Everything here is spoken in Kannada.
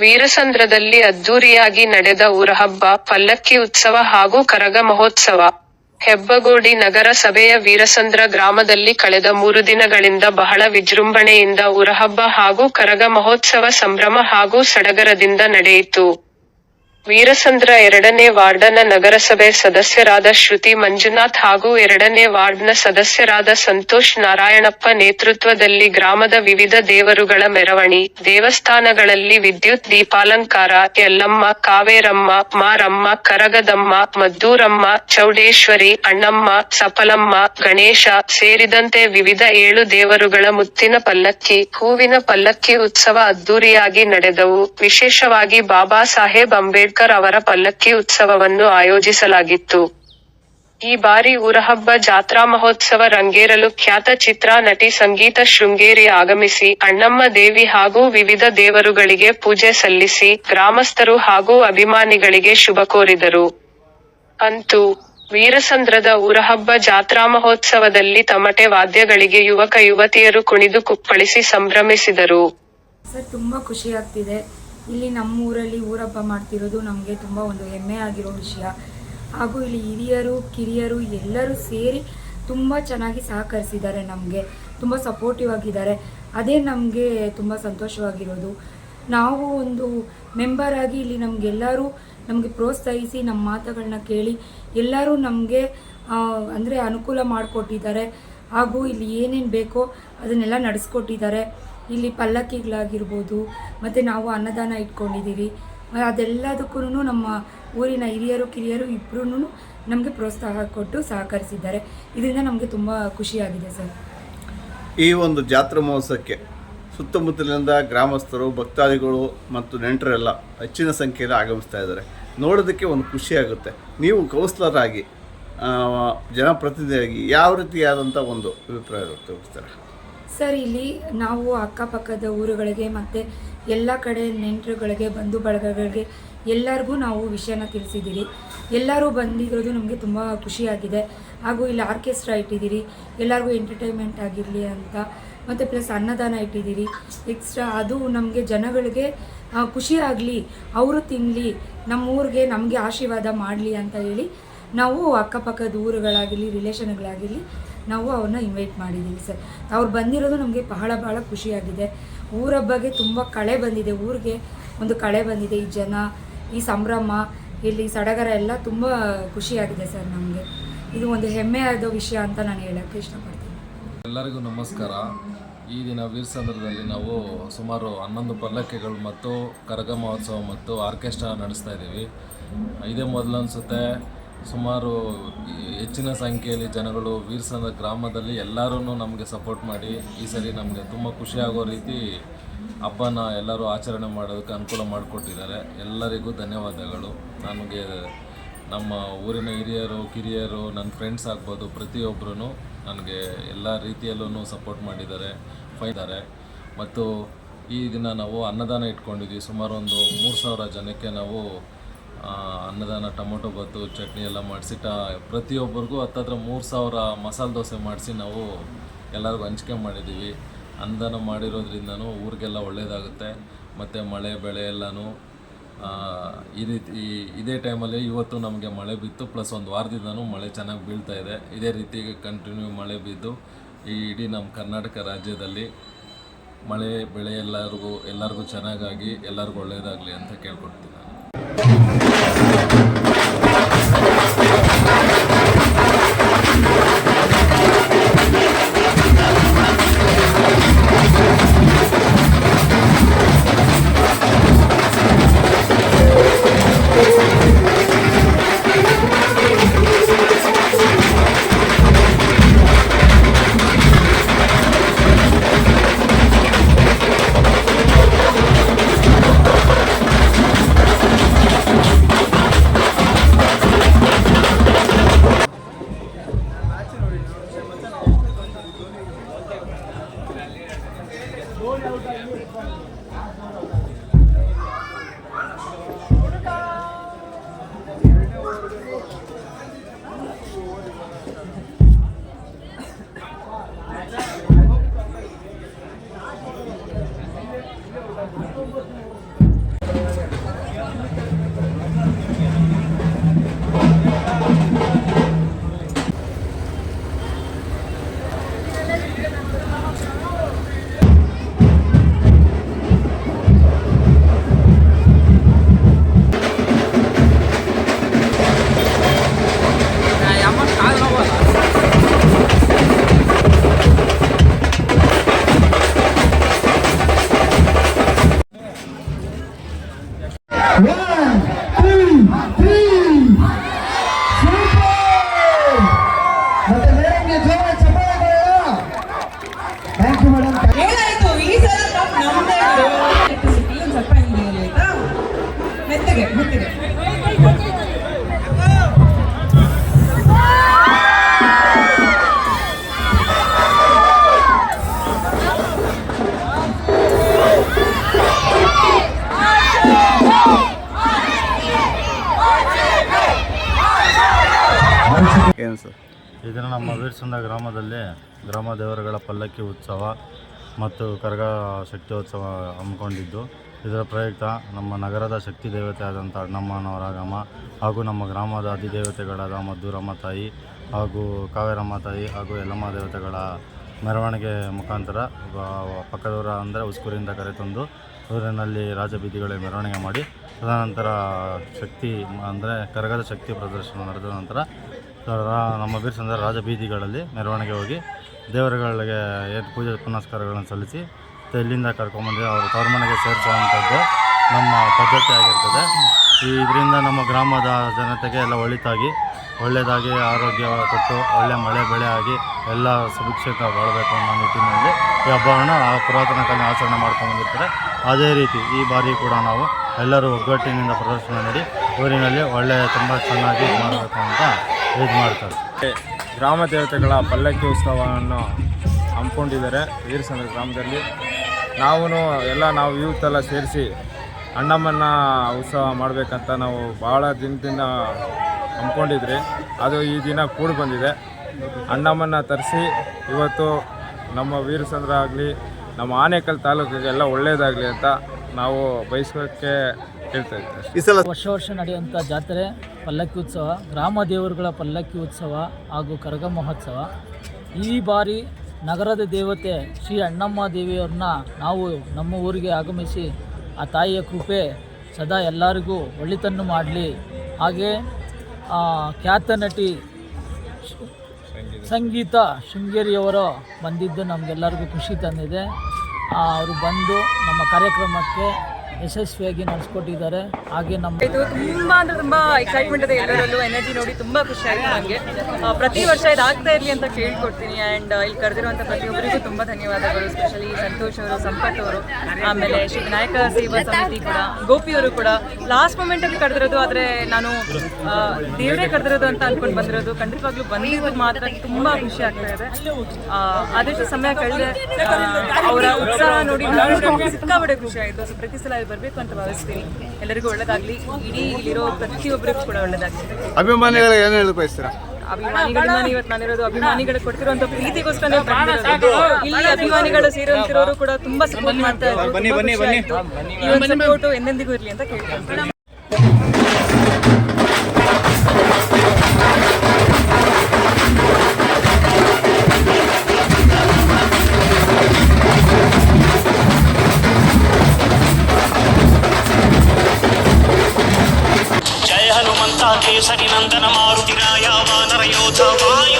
ವೀರಸಂದ್ರದಲ್ಲಿ ಅದ್ದೂರಿಯಾಗಿ ನಡೆದ ಊರಹಬ್ಬ ಪಲ್ಲಕ್ಕಿ ಉತ್ಸವ ಹಾಗೂ ಕರಗ ಮಹೋತ್ಸವ. ಹೆಬ್ಬಗೋಡಿ ನಗರ ಸಭೆಯ ವೀರಸಂದ್ರ ಗ್ರಾಮದಲ್ಲಿ ಕಳೆದ ಮೂರು ದಿನಗಳಿಂದ ಬಹಳ ವಿಜೃಂಭಣೆಯಿಂದ ಊರಹಬ್ಬ ಹಾಗೂ ಕರಗ ಮಹೋತ್ಸವ ಸಂಭ್ರಮ ಹಾಗೂ ಸಡಗರದಿಂದ ನಡೆಯಿತು. ವೀರಸಂದ್ರ ಎರಡನೇ ವಾರ್ಡನ ನಗರಸಭೆ ಸದಸ್ಯರಾದ ಶ್ರುತಿ ಮಂಜುನಾಥ್ ಹಾಗೂ ಎರಡನೇ ವಾರ್ಡ್ನ ಸದಸ್ಯರಾದ ಸಂತೋಷ್ ನಾರಾಯಣಪ್ಪ ನೇತೃತ್ವದಲ್ಲಿ ಗ್ರಾಮದ ವಿವಿಧ ದೇವರುಗಳ ಮೆರವಣಿ, ದೇವಸ್ಥಾನಗಳಲ್ಲಿ ವಿದ್ಯುತ್, ದೀಪಾಲಂಕಾರ, ಯಲ್ಲಮ್ಮ, ಕಾವೇರಮ್ಮ, ಮಾರಮ್ಮ, ಕರಗದಮ್ಮ, ಮದ್ದೂರಮ್ಮ, ಚೌಡೇಶ್ವರಿ, ಅಣ್ಣಮ್ಮ, ಸಫಲಮ್ಮ, ಗಣೇಶ ಸೇರಿದಂತೆ ವಿವಿಧ ಏಳು ದೇವರುಗಳ ಮುತ್ತಿನ ಪಲ್ಲಕ್ಕಿ, ಹೂವಿನ ಪಲ್ಲಕ್ಕಿ ಉತ್ಸವ ಅದ್ದೂರಿಯಾಗಿ ನಡೆದವು. ವಿಶೇಷವಾಗಿ ಬಾಬಾ ಸಾಹೇಬ್ ಅಂಬೇಡ್ಕರ್ ಅವರ ಪಲ್ಲಕ್ಕಿ ಉತ್ಸವವನ್ನು ಆಯೋಜಿಸಲಾಗಿತ್ತು. ಈ ಬಾರಿ ಊರಹಬ್ಬ ಜಾತ್ರಾ ಮಹೋತ್ಸವ ರಂಗೇರಲು ಖ್ಯಾತ ಚಿತ್ರ ನಟಿ ಸಂಗೀತ ಶೃಂಗೇರಿ ಆಗಮಿಸಿ, ಅಣ್ಣಮ್ಮ ದೇವಿ ಹಾಗೂ ವಿವಿಧ ದೇವರುಗಳಿಗೆ ಪೂಜೆ ಸಲ್ಲಿಸಿ, ಗ್ರಾಮಸ್ಥರು ಹಾಗೂ ಅಭಿಮಾನಿಗಳಿಗೆ ಶುಭ ಕೋರಿದರು. ಅಂತೂ, ವೀರಸಂದ್ರದ ಊರಹಬ್ಬ ಜಾತ್ರಾ ಮಹೋತ್ಸವದಲ್ಲಿ ತಮಟೆ ವಾದ್ಯಗಳಿಗೆ ಯುವಕ ಯುವತಿಯರು ಕುಣಿದು ಕುಪ್ಪಳಿಸಿ ಸಂಭ್ರಮಿಸಿದರು. ಸರ್, ತುಂಬಾ ಖುಷಿ ಆಗ್ತಿದೆ. ಇಲ್ಲಿ ನಮ್ಮ ಊರಲ್ಲಿ ಊರಬ್ಬ ಮಾಡ್ತಿರೋದು ನಮಗೆ ತುಂಬ ಒಂದು ಹೆಮ್ಮೆ ಆಗಿರೋ ವಿಷಯ. ಹಾಗೂ ಇಲ್ಲಿ ಹಿರಿಯರು, ಕಿರಿಯರು ಎಲ್ಲರೂ ಸೇರಿ ತುಂಬ ಚೆನ್ನಾಗಿ ಸಹಕರಿಸಿದ್ದಾರೆ ನಮಗೆ. ತುಂಬ ಸಪೋರ್ಟಿವ್ ಆಗಿದ್ದಾರೆ. ಅದೇ ನಮಗೆ ತುಂಬ ಸಂತೋಷವಾಗಿರೋದು. ನಾವು ಒಂದು ಮೆಂಬರ್ ಆಗಿ ಇಲ್ಲಿ ನಮಗೆಲ್ಲರೂ ನಮಗೆ ಪ್ರೋತ್ಸಾಹಿಸಿ ನಮ್ಮ ಮಾತುಗಳನ್ನ ಕೇಳಿ ಎಲ್ಲರೂ ನಮಗೆ ಅಂದರೆ ಅನುಕೂಲ ಮಾಡಿಕೊಟ್ಟಿದ್ದಾರೆ. ಹಾಗೂ ಇಲ್ಲಿ ಏನೇನು ಬೇಕೋ ಅದನ್ನೆಲ್ಲ ನಡೆಸ್ಕೊಟ್ಟಿದ್ದಾರೆ. ಇಲ್ಲಿ ಪಲ್ಲಕ್ಕಿಗಳಾಗಿರ್ಬೋದು, ಮತ್ತು ನಾವು ಅನ್ನದಾನ ಇಟ್ಕೊಂಡಿದ್ದೀವಿ. ಅದೆಲ್ಲದಕ್ಕೂ ನಮ್ಮ ಊರಿನ ಹಿರಿಯರು, ಕಿರಿಯರು ಇಬ್ಬರೂ ನಮಗೆ ಪ್ರೋತ್ಸಾಹ ಕೊಟ್ಟು ಸಹಕರಿಸಿದ್ದಾರೆ. ಇದರಿಂದ ನಮಗೆ ತುಂಬ ಖುಷಿಯಾಗಿದೆ ಸರ್. ಈ ಒಂದು ಜಾತ್ರಾ ಮಹೋತ್ಸವಕ್ಕೆ ಸುತ್ತಮುತ್ತಲಿನಿಂದ ಗ್ರಾಮಸ್ಥರು, ಭಕ್ತಾದಿಗಳು ಮತ್ತು ನೆಂಟರೆಲ್ಲ ಹೆಚ್ಚಿನ ಸಂಖ್ಯೆಯಲ್ಲಿ ಆಗಮಿಸ್ತಾ ಇದ್ದಾರೆ. ನೋಡೋದಕ್ಕೆ ಒಂದು ಖುಷಿಯಾಗುತ್ತೆ ನೀವು ಕೌಸ್ಲರಾಗಿ ಜನಪ್ರತಿನಿಧಿಯಾಗಿ ಯಾವ ರೀತಿಯಾದಂಥ ಒಂದು ಅಭಿಪ್ರಾಯ ವ್ಯಕ್ತಪಡಿಸ್ತಾರೆ? ಸರ್, ಇಲ್ಲಿ ನಾವು ಅಕ್ಕಪಕ್ಕದ ಊರುಗಳಿಗೆ ಮತ್ತು ಎಲ್ಲ ಕಡೆ ನೆಂಟರುಗಳಿಗೆ, ಬಂಧು ಬಳಗಗಳಿಗೆ ಎಲ್ಲರಿಗೂ ನಾವು ವಿಷಯನ ತಿಳಿಸಿದ್ದೀರಿ. ಎಲ್ಲರೂ ಬಂದಿರೋದು ನಮಗೆ ತುಂಬ ಖುಷಿಯಾಗಿದೆ. ಹಾಗೂ ಇಲ್ಲಿ ಆರ್ಕೆಸ್ಟ್ರಾ ಇಟ್ಟಿದ್ದೀರಿ. ಎಲ್ಲರಿಗೂ ಎಂಟರ್ಟೈನ್ಮೆಂಟ್ ಆಗಿರಲಿ ಅಂತ. ಮತ್ತು ಪ್ಲಸ್ ಅನ್ನದಾನ ಇಟ್ಟಿದ್ದೀರಿ. ಎಕ್ಸ್ಟ್ರಾ ಅದು ನಮಗೆ ಜನಗಳಿಗೆ ಖುಷಿಯಾಗಲಿ ಅವರು ತಿನ್ನಲಿ ನಮ್ಮ ಊರಿಗೆ ನಮಗೆ ಆಶೀರ್ವಾದ ಮಾಡಲಿ ಅಂತ ಹೇಳಿ ನಾವು ಅಕ್ಕಪಕ್ಕದ ಊರುಗಳಾಗಿರಲಿ ರಿಲೇಷನ್ಗಳಾಗಿರಲಿ ನಾವು ಅವ್ರನ್ನ ಇನ್ವೈಟ್ ಮಾಡಿದ್ದೀವಿ ಸರ್. ಅವ್ರು ಬಂದಿರೋದು ನಮಗೆ ಬಹಳ ಬಹಳ ಖುಷಿಯಾಗಿದೆ. ಊರ ಬಗ್ಗೆ ತುಂಬ ಕಳೆ ಬಂದಿದೆ. ಊರಿಗೆ ಒಂದು ಕಳೆ ಬಂದಿದೆ. ಈ ಜನ, ಈ ಸಂಭ್ರಮ, ಇಲ್ಲಿ ಸಡಗರ ಎಲ್ಲ ತುಂಬ ಖುಷಿಯಾಗಿದೆ ಸರ್ ನಮಗೆ. ಇದು ಒಂದು ಹೆಮ್ಮೆಯಾದ ವಿಷಯ ಅಂತ ನಾನು ಹೇಳೋಕ್ಕೆ ಇಷ್ಟಪಡ್ತೀನಿ. ಎಲ್ಲರಿಗೂ ನಮಸ್ಕಾರ. ಈ ದಿನ ವೀರಸಂದ್ರದಲ್ಲಿ ನಾವು ಸುಮಾರು ಹನ್ನೊಂದು ಪಲ್ಲಕ್ಕಿಗಳು ಮತ್ತು ಕರಗ ಮಹೋತ್ಸವ ಮತ್ತು ಆರ್ಕೆಸ್ಟ್ರಾ ನಡೆಸ್ತಾ ಇದ್ದೀವಿ. ಇದೇ ಮೊದಲು ಅನಿಸುತ್ತೆ ಸುಮಾರು ಹೆಚ್ಚಿನ ಸಂಖ್ಯೆಯಲ್ಲಿ ಜನಗಳು ವೀರಸಂದ ಗ್ರಾಮದಲ್ಲಿ ಎಲ್ಲರೂ ನಮಗೆ ಸಪೋರ್ಟ್ ಮಾಡಿ ಈ ಸರಿ ನಮಗೆ ತುಂಬ ಖುಷಿಯಾಗೋ ರೀತಿ ಹಬ್ಬನ ಎಲ್ಲರೂ ಆಚರಣೆ ಮಾಡೋದಕ್ಕೆ ಅನುಕೂಲ ಮಾಡಿಕೊಟ್ಟಿದ್ದಾರೆ. ಎಲ್ಲರಿಗೂ ಧನ್ಯವಾದಗಳು. ನನಗೆ ನಮ್ಮ ಊರಿನ ಹಿರಿಯರು, ಕಿರಿಯರು ನನ್ನ ಫ್ರೆಂಡ್ಸ್ ಆಗ್ಬೋದು ಪ್ರತಿಯೊಬ್ಬರೂ ನನಗೆ ಎಲ್ಲ ರೀತಿಯಲ್ಲೂ ಸಪೋರ್ಟ್ ಮಾಡಿದ್ದಾರೆ ಫೈದಾರೆ ಮತ್ತು ಈ ದಿನ ನಾವು ಅನ್ನದಾನ ಇಟ್ಕೊಂಡಿದ್ವಿ ಸುಮಾರು ಒಂದು ಮೂರು ಸಾವಿರ ಜನಕ್ಕೆ ನಾವು ಅನ್ನದಾನ, ಟೊಮೊಟೊ ಬತ್ತು ಚಟ್ನಿ ಎಲ್ಲ ಮಾಡಿಸಿಟ್ಟ ಪ್ರತಿಯೊಬ್ಬರಿಗೂ ಹತ್ತತ್ರ ಮೂರು ಸಾವಿರ ಮಸಾಲೆ ದೋಸೆ ಮಾಡಿಸಿ ನಾವು ಎಲ್ಲರಿಗೂ ಹಂಚಿಕೆ ಮಾಡಿದ್ದೀವಿ. ಅನ್ನದಾನ ಮಾಡಿರೋದ್ರಿಂದನೂ ಊರಿಗೆಲ್ಲ ಒಳ್ಳೆಯದಾಗುತ್ತೆ ಮತ್ತು ಮಳೆ, ಬೆಳೆ ಎಲ್ಲನೂ ಈ ರೀತಿ ಇದೇ ಟೈಮಲ್ಲಿ ಇವತ್ತು ನಮಗೆ ಮಳೆ ಬಿತ್ತು. ಪ್ಲಸ್ ಒಂದು ವಾರದಿಂದನೂ ಮಳೆ ಚೆನ್ನಾಗಿ ಬೀಳ್ತಾ ಇದೆ. ಇದೇ ರೀತಿ ಕಂಟಿನ್ಯೂ ಮಳೆ ಬಿದ್ದು ಈ ಇಡೀ ನಮ್ಮ ಕರ್ನಾಟಕ ರಾಜ್ಯದಲ್ಲಿ ಮಳೆ, ಬೆಳೆ ಎಲ್ಲರಿಗೂ ಎಲ್ಲರಿಗೂ ಚೆನ್ನಾಗಾಗಿ ಎಲ್ಲರಿಗೂ ಒಳ್ಳೆಯದಾಗಲಿ ಅಂತ ಕೇಳ್ಕೊಡ್ತೀನಿ ಇದನ್ನು ಗ್ರಾಮದಲ್ಲಿ ಗ್ರಾಮ ದೇವರುಗಳ ಪಲ್ಲಕ್ಕಿ ಉತ್ಸವ ಮತ್ತು ಕರಗ ಶಕ್ತಿಯೋತ್ಸವ ಹಮ್ಮಿಕೊಂಡಿದ್ದು. ಇದರ ಪ್ರಯುಕ್ತ ನಮ್ಮ ನಗರದ ಶಕ್ತಿ ದೇವತೆ ಆದಂಥ ಅಣ್ಣಮ್ಮನವರಾಗಮ ಹಾಗೂ ನಮ್ಮ ಗ್ರಾಮದ ಅಧಿದೇವತೆಗಳಾದ ಮದ್ದೂರಮ್ಮ ತಾಯಿ ಹಾಗೂ ಕಾವೇರಮ್ಮ ತಾಯಿ ಹಾಗೂ ಯಲ್ಲಮ್ಮ ದೇವತೆಗಳ ಮೆರವಣಿಗೆ ಮುಖಾಂತರ ಪಕ್ಕದವರ ಅಂದರೆ ಉಸ್ಕೂರಿಂದ ಕರೆತಂದು ಊರಿನಲ್ಲಿ ರಾಜಬೀದಿಗಳ ಮೆರವಣಿಗೆ ಮಾಡಿ ತದನಂತರ ಶಕ್ತಿ ಅಂದರೆ ಕರಗದ ಶಕ್ತಿ ಪ್ರದರ್ಶನ ನಡೆದ ನಂತರ ನಮ್ಮ ಬೀರ್ಸಂದ್ರ ರಾಜಬೀದಿಗಳಲ್ಲಿ ಮೆರವಣಿಗೆ ಹೋಗಿ ದೇವರುಗಳಿಗೆ ಏನು ಪೂಜೆ ಪುನಸ್ಕಾರಗಳನ್ನು ಸಲ್ಲಿಸಿ ಇಲ್ಲಿಂದ ಕರ್ಕೊಂಬಂದು ಅವರು ತವ್ರ ಮನೆಗೆ ಸೇರಿಸುವಂಥದ್ದು ನಮ್ಮ ಪದ್ಧತಿ ಆಗಿರ್ತದೆ. ಇದರಿಂದ ನಮ್ಮ ಗ್ರಾಮದ ಜನತೆಗೆ ಎಲ್ಲ ಒಳಿತಾಗಿ, ಒಳ್ಳೆಯದಾಗಿ ಆರೋಗ್ಯ ಕೊಟ್ಟು, ಒಳ್ಳೆ ಮಳೆ ಬೆಳೆ ಆಗಿ ಎಲ್ಲ ಸುಭಿಕ್ಷಿತ ಬಾಳಬೇಕು ಅನ್ನೋ ನಿಟ್ಟಿನಲ್ಲಿ ಈ ಹಬ್ಬವನ್ನು ಆ ಪುರಾತನ ಕಾಲ ಆಚರಣೆ ಮಾಡ್ಕೊಂಡು ಬಂದಿರ್ತಾರೆ. ಅದೇ ರೀತಿ ಈ ಬಾರಿ ಕೂಡ ನಾವು ಎಲ್ಲರೂ ಒಗ್ಗಟ್ಟಿನಿಂದ ಪ್ರದರ್ಶನ ನೀಡಿ ಊರಿನಲ್ಲಿ ಒಳ್ಳೆಯ ತುಂಬ ಚೆನ್ನಾಗಿ ಮಾಡಬೇಕು ಅಂತ ಇದು ಮಾಡ್ತಾರೆ. ಗ್ರಾಮ ದೇವತೆಗಳ ಪಲ್ಲಕ್ಕಿ ಉತ್ಸವವನ್ನು ಹಮ್ಮಿಕೊಂಡಿದ್ದಾರೆ ವೀರಸಂದ್ರ ಗ್ರಾಮದಲ್ಲಿ. ನಾವು ಎಲ್ಲ ನಾವು ಯೂತ್ ಎಲ್ಲ ಸೇರಿಸಿ ಅಣ್ಣಮ್ಮನ ಉತ್ಸವ ಮಾಡಬೇಕಂತ ನಾವು ಭಾಳ ದಿನದಿಂದ ಹಮ್ಮಿಕೊಂಡಿದ್ರಿ. ಅದು ಈ ದಿನ ಕೂಡಿ ಬಂದಿದೆ. ಅಣ್ಣಮ್ಮನ ತರಿಸಿ ಇವತ್ತು ನಮ್ಮ ವೀರಸಂದ್ರ ಆಗಲಿ ನಮ್ಮ ಆನೇಕಲ್ ತಾಲೂಕಿಗೆಲ್ಲ ಒಳ್ಳೆಯದಾಗಲಿ ಅಂತ ನಾವು ಬಯಸೋಕ್ಕೆ ಹೇಳ್ತಾ ಇದ್ದೀವಿ. ಈ ಸಲ ವರ್ಷ ವರ್ಷ ನಡೆಯುವಂಥ ಜಾತ್ರೆ. ಪಲ್ಲಕ್ಕಿ ಉತ್ಸವ ಗ್ರಾಮ ದೇವರುಗಳ ಪಲ್ಲಕ್ಕಿ ಉತ್ಸವ ಹಾಗೂ ಕರಗ ಮಹೋತ್ಸವ. ಈ ಬಾರಿ ನಗರದ ದೇವತೆ ಶ್ರೀ ಅಣ್ಣಮ್ಮ ದೇವಿಯವ್ರನ್ನ ನಾವು ನಮ್ಮ ಊರಿಗೆ ಆಗಮಿಸಿ ಆ ತಾಯಿಯ ಕೃಪೆ ಸದಾ ಎಲ್ಲರಿಗೂ ಒಳಿತನ್ನು ಮಾಡಲಿ. ಹಾಗೆ ಖ್ಯಾತ ನಟಿ ಸಂಗೀತ ಶೃಂಗೇರಿಯವರು ಬಂದಿದ್ದು ನಮಗೆಲ್ಲರಿಗೂ ಖುಷಿ ತಂದಿದೆ. ಅವರು ಬಂದು ನಮ್ಮ ಕಾರ್ಯಕ್ರಮಕ್ಕೆ ಯಶಸ್ವಿಯಾಗಿ ನಡೆಸ್ಕೊಟ್ಟಿದ್ದಾರೆ. ಹಾಗೆ ನಮ್ಮ ಇದು ತುಂಬಾ ಅಂದ್ರೆ ತುಂಬಾ ಎಕ್ಸೈಟ್ಮೆಂಟ್ ಇದೆ ಎಲ್ಲರಲ್ಲೂ ಎನರ್ಜಿ ನೋಡಿ ತುಂಬಾ ಖುಷಿ ಆಯ್ತು ನನಗೆ ಪ್ರತಿ ವರ್ಷ ಇದಾಗ್ತಾ ಇರಲಿ ಅಂತ ಕೇಳ್ಕೊಡ್ತೀನಿ ಆ್ಯಂಡ್ ಇಲ್ಲಿ ಕರೆದಿರುವಂಥ ಪ್ರತಿಯೊಬ್ಬರಿಗೂ ತುಂಬಾ ಧನ್ಯವಾದಗಳು ಸ್ಪೆಷಲಿ ಸಂತೋಷ್ ಅವರು, ಸಂಪತ್ ಅವರು, ಆಮೇಲೆ ಶ್ರೀ ಸೇವಾ ಸಮಿತಿ ಕೂಡ, ಗೋಪಿ ಅವರು ಕೂಡ. ಲಾಸ್ಟ್ ಮೂಮೆಂಟ್ ಅಲ್ಲಿ ಕರೆದಿರೋದು, ಆದ್ರೆ ನಾನು ದೇವರೇ ಕರೆದಿರೋದು ಅಂತ ಅನ್ಕೊಂಡು ಬಂದಿರೋದು. ಖಂಡಿತವಾಗ್ಲೂ ಬಂದಿರೋದು ಮಾತ್ರ ತುಂಬಾ ಖುಷಿ ಆಗ್ತಾ ಇದೆ. ಆದಷ್ಟು ಸಮಯ ಕಳೆದ್ರೆ ಅವರ ಉತ್ಸಾಹ ನೋಡಿ ಸಿಕ್ಕಾಬಡೆ ಖುಷಿ ಆಯಿತು. ಪ್ರತಿ ಸಲ ಬರಬೇಕು ಅಂತ ಭಾವಿಸ್ತೀನಿ ಎಲ್ಲರಿಗೂ ಒಳ್ಳೇದಾಗಲಿ. ಇಡೀ ಇಲ್ಲಿರೋ ಪ್ರತಿಯೊಬ್ಬರಿಗೂ ಕೂಡ ಒಳ್ಳೇದಾಗಲಿ. ಅಭಿಮಾನಿಗಳಿಗೆ ಏನು ಹೇಳಿ ಬಯಸ್ತೀರಾ? ಅಭಿಮಾನಿಗಳನ್ನ ಇವತ್ತು ನಾನಿರೋದು ಅಭಿಮಾನಿಗಳು ಕೊಡ್ತಿರುವಂತ ಪ್ರೀತಿಗೋಸ್ಕರ ಇಲ್ಲಿ ಅಭಿಮಾನಿಗಳು ಸೇರುವಂತಿರೋರು ಕೂಡ ತುಂಬಾ ಸಪೋರ್ಟ್ ಮಾಡ್ತಾ ಇದ್ದಾರೆ. ಈ ಒಂದು ಸಪೋರ್ಟ್ ಎಂದೆಂದಿಗೂ ಇರಲಿ ಅಂತ ಕೇಳ್ಕೊಂತೀನಿ. వాయుసని నందన మారుతి రాయ వానరయోధ వాయు